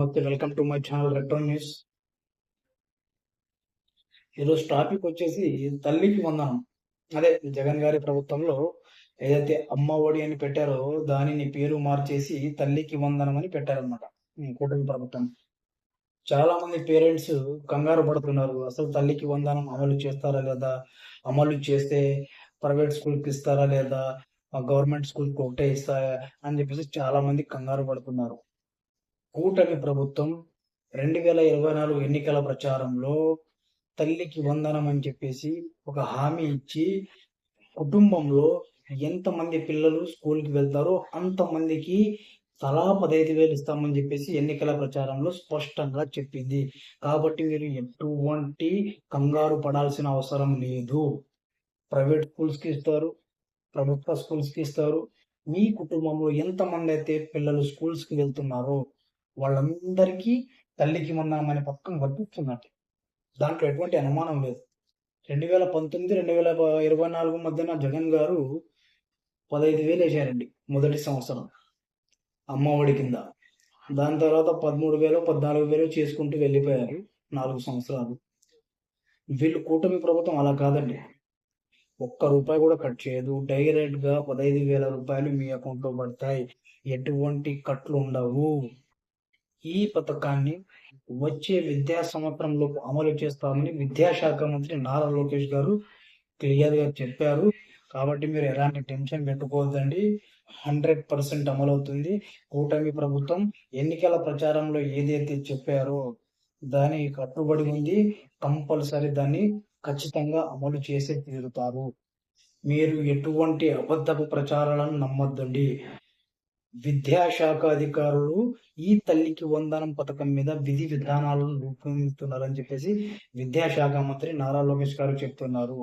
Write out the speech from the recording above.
Okay welcome to my channel retro news. ఈరోజు topic వచ్చేసి తల్లికి వందనం. అదే జగన్ గారి ప్రభుత్వంలో ఏదైతే అమ్మ ఒడి అని పెట్టారో దానిని పేరు మార్చేసి తల్లికి వందనం అని పెట్టారనమాట కూటమి ప్రభుత్వం. చాలా మంది పేరెంట్స్ కంగారు పడుతున్నారు. అసలు తల్లికి వందనం అమలు చేస్తారా లేదా? అమలు చేస్తే ప్రైవేట్ స్కూల్కి ఇస్తారా లేదా? గవర్నమెంట్ స్కూల్కి ఒకటే ఇస్తారా? అని చెప్పేసి చాలా మంది కంగారు పడుతున్నారు. కూటమి ప్రభుత్వం రెండు వేల ఇరవై నాలుగు ఎన్నికల ప్రచారంలో తల్లికి వందనం అని చెప్పేసి ఒక హామీ ఇచ్చి కుటుంబంలో ఎంతమంది పిల్లలు స్కూల్కి వెళ్తారో అంతమందికి తలా పదహైదు వేలు ఇస్తామని చెప్పేసి ఎన్నికల ప్రచారంలో స్పష్టంగా చెప్పింది. కాబట్టి మీరు ఎటువంటి కంగారు పడాల్సిన అవసరం లేదు. ప్రైవేట్ స్కూల్స్కి ఇస్తారు ప్రభుత్వ స్కూల్స్కి ఇస్తారు. మీ కుటుంబంలో ఎంతమంది అయితే పిల్లలు స్కూల్స్కి వెళ్తున్నారో వాళ్ళందరికీ తల్లికి మొన్నామనే పథకం వర్తిస్తున్నట్టు దాంట్లో ఎటువంటి అనుమానం లేదు. రెండు వేల పంతొమ్మిది రెండు వేల ఇరవై నాలుగు మధ్యన జగన్ గారు పదహైదు వేలు వేసారండి మొదటి సంవత్సరం అమ్మఒడి కింద. దాని తర్వాత పదమూడు వేలు పద్నాలుగు వేలు చేసుకుంటూ వెళ్ళిపోయారు నాలుగు సంవత్సరాలు. వీళ్ళు కూటమి ప్రభుత్వం అలా కాదండి. ఒక్క రూపాయి కూడా కట్ చేయదు. డైరెక్ట్గా పదహైదు వేల రూపాయలు మీ అకౌంట్లో పడతాయి. ఎటువంటి కట్లు ఉండవు. ఈ పథకాన్ని వచ్చే విద్యా సంవత్సరంలోపు అమలు చేస్తామని విద్యాశాఖ మంత్రి నారా లోకేష్ గారు క్లియర్గా చెప్పారు. కాబట్టి మీరు ఎలాంటి టెన్షన్ పెట్టుకోవద్దండి. హండ్రెడ్ పర్సెంట్ అమలవుతుంది. కూటమి ప్రభుత్వం ఎన్నికల ప్రచారంలో ఏదైతే చెప్పారో దాని కట్టుబడి ఉంది. కంపల్సరీ దాన్ని ఖచ్చితంగా అమలు చేసే తీరుతారు. మీరు ఎటువంటి అబద్ధపు ప్రచారాలను నమ్మొద్దండి. విద్యాశాఖ అధికారులు ఈ తల్లికి వందనం పథకం మీద విధి విధానాలను రూపొందిస్తున్నారని చెప్పేసి విద్యాశాఖ మంత్రి నారా లోకేష్ గారు చెప్తున్నారు.